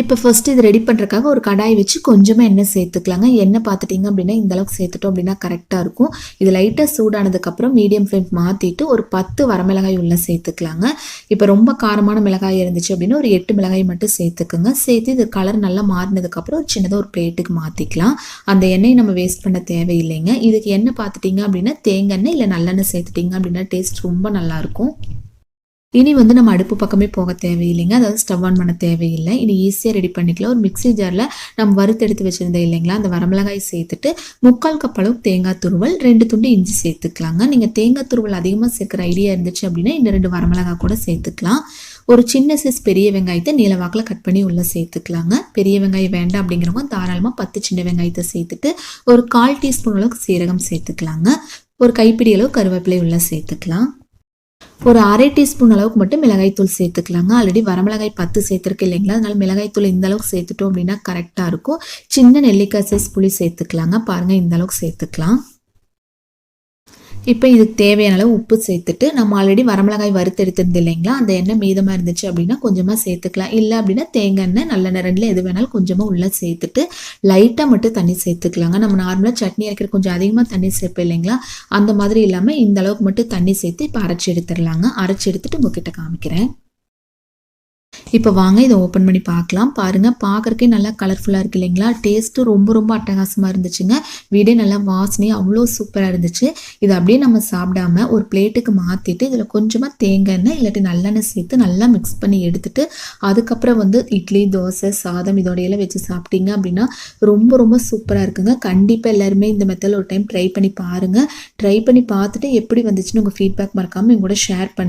இப்போ ஃபஸ்ட்டு இது ரெடி பண்ணுறக்காக ஒரு கடாய் வச்சு கொஞ்சமாக எண்ணெய் சேர்த்துக்கலாங்க. எண்ணெய் பார்த்துட்டிங்க அப்படின்னா இந்தளவுக்கு சேர்த்துட்டோம் அப்படின்னா கரெக்டாக இருக்கும். இது லைட்டாக சூடானதுக்கப்புறம் மீடியம் ஃப்ளேம் மாற்றிட்டு ஒரு பத்து வரமிளகாய் உள்ளே சேர்த்துக்கலாங்க. இப்போ ரொம்ப காரமான மிளகாய் இருந்துச்சு அப்படின்னா ஒரு எட்டு மிளகாய் மட்டும் சேர்த்துக்குங்க. சேர்த்து இது கலர் நல்லா மாறினதுக்கப்புறம் ஒரு சின்னதாக ஒரு பிளேட்டுக்கு மாற்றிக்கலாம் அந்த எண்ணெயை நம்ம வேஸ்ட் பண்ண தேவையில்லைங்க. இதுக்கு எண்ணெய் பார்த்துட்டிங்க அப்படின்னா தேங்காய் எண்ணெய் இல்லை நல்லெண்ணெய் சேர்த்துட்டிங்க அப்படின்னா டேஸ்ட் ரொம்ப நல்லாயிருக்கும் இனி வந்து நம்ம அடுப்பு பக்கமே போக தேவையில்லைங்க. அதாவது ஸ்டவ் ஆன் பண்ண தேவையில்லை. இனி ஈஸியாக ரெடி பண்ணிக்கலாம். ஒரு மிக்ஸி ஜாரில் நம்ம வறுத்து எடுத்து வச்சுருந்தோம் இல்லைங்களா அந்த வரமிளகாய் சேர்த்துட்டு முக்கால் கப் அளவுக்கு தேங்காய் துருவல் ரெண்டு துண்டு இஞ்சி சேர்த்துக்கலாங்க. நீங்கள் தேங்காய் துருவல் அதிகமாக சேர்க்குற ஐடியா இருந்துச்சு அப்படின்னா இந்த ரெண்டு வரமிளகாய் கூட சேர்த்துக்கலாம். ஒரு சின்ன சைஸ் பெரிய வெங்காயத்தை நீளவாக்கில் கட் பண்ணி உள்ளே சேர்த்துக்கலாங்க. பெரிய வெங்காயம் வேண்டாம் அப்படிங்கிறவங்க தாராளமாக பத்து சின்ன வெங்காயத்தை சேர்த்துட்டு ஒரு கால் டீஸ்பூன் அளவுக்கு சீரகம் சேர்த்துக்கலாங்க. ஒரு கைப்பிடி அளவு கருவேப்பிலை உள்ளே சேர்த்துக்கலாம். ஒரு அரை டீஸ்பூன் அளவுக்கு மட்டும் மிளகாய்த்தூள் சேர்த்துக்கலாங்க. ஆல்ரெடி வரமிளகாய் பத்து சேர்த்துருக்கு இல்லைங்களா? அதனால மிளகாய்த்தூள் இந்த அளவுக்கு சேர்த்துட்டோம் அப்படின்னா கரெக்டாக இருக்கும். சின்ன நெல்லிக்காய் சைஸ் புளி சேர்த்துக்கலாங்க. பாருங்கள் இந்த அளவுக்கு சேர்த்துக்கலாம். இப்போ இதுக்கு தேவையான அளவு உப்பு சேர்த்துட்டு நம்ம ஆல்ரெடி வரமிளகாய் வறுத்து எடுத்திருந்து இல்லைங்களா? அந்த எண்ணெய் மீதமாக இருந்துச்சு அப்படின்னா கொஞ்சமாக சேர்த்துக்கலாம். இல்லை அப்படின்னா தேங்காய் எண்ணெய் நல்லெண்ணெய் ரெண்டில் எது வேணாலும் கொஞ்சமாக உள்ளே சேர்த்துட்டு லைட்டாக மட்டும் தண்ணி சேர்த்துக்கலாங்க. நம்ம நார்மலாக சட்னி அரைக்கிற கொஞ்சம் அதிகமாக தண்ணி சேர்ப்போம் இல்லைங்களா? அந்த மாதிரி இல்லாமல் இந்த அளவுக்கு மட்டும் தண்ணி சேர்த்து இப்போ அரைச்சி எடுத்துடலாங்க. அரைச்சி எடுத்துட்டு உங்ககிட்ட காமிக்கிறேன். இப்போ வாங்க இதை ஓப்பன் பண்ணி பார்க்கலாம் பாருங்கள் பார்க்குறக்கே நல்லா கலர்ஃபுல்லாக இருக்குது இல்லைங்களா? டேஸ்ட்டும் ரொம்ப ரொம்ப அட்டகாசமாக இருந்துச்சுங்க. வீடே நல்லா வாசனையும் அவ்வளோ சூப்பராக இருந்துச்சு. இதை அப்படியே நம்ம சாப்பிடாம ஒரு பிளேட்டுக்கு மாற்றிட்டு இதில் கொஞ்சமாக தேங்காய் எண்ணெய் இல்லாட்டி நல்லெண்ணெய் சேர்த்து நல்லா மிக்ஸ் பண்ணி எடுத்துட்டு அதுக்கப்புறம் வந்து இட்லி தோசை சாதம் இதோடையெல்லாம் வச்சு சாப்பிட்டீங்க அப்படின்னா ரொம்ப ரொம்ப சூப்பராக இருக்குங்க. கண்டிப்பாக எல்லாருமே இந்த மெத்தடில் ஒரு டைம் ட்ரை பண்ணி பாருங்கள் ட்ரை பண்ணி பார்த்துட்டு எப்படி வந்துச்சுன்னு உங்கள் ஃபீட்பேக் மறக்காமல் எங்கூட ஷேர் பண்ணி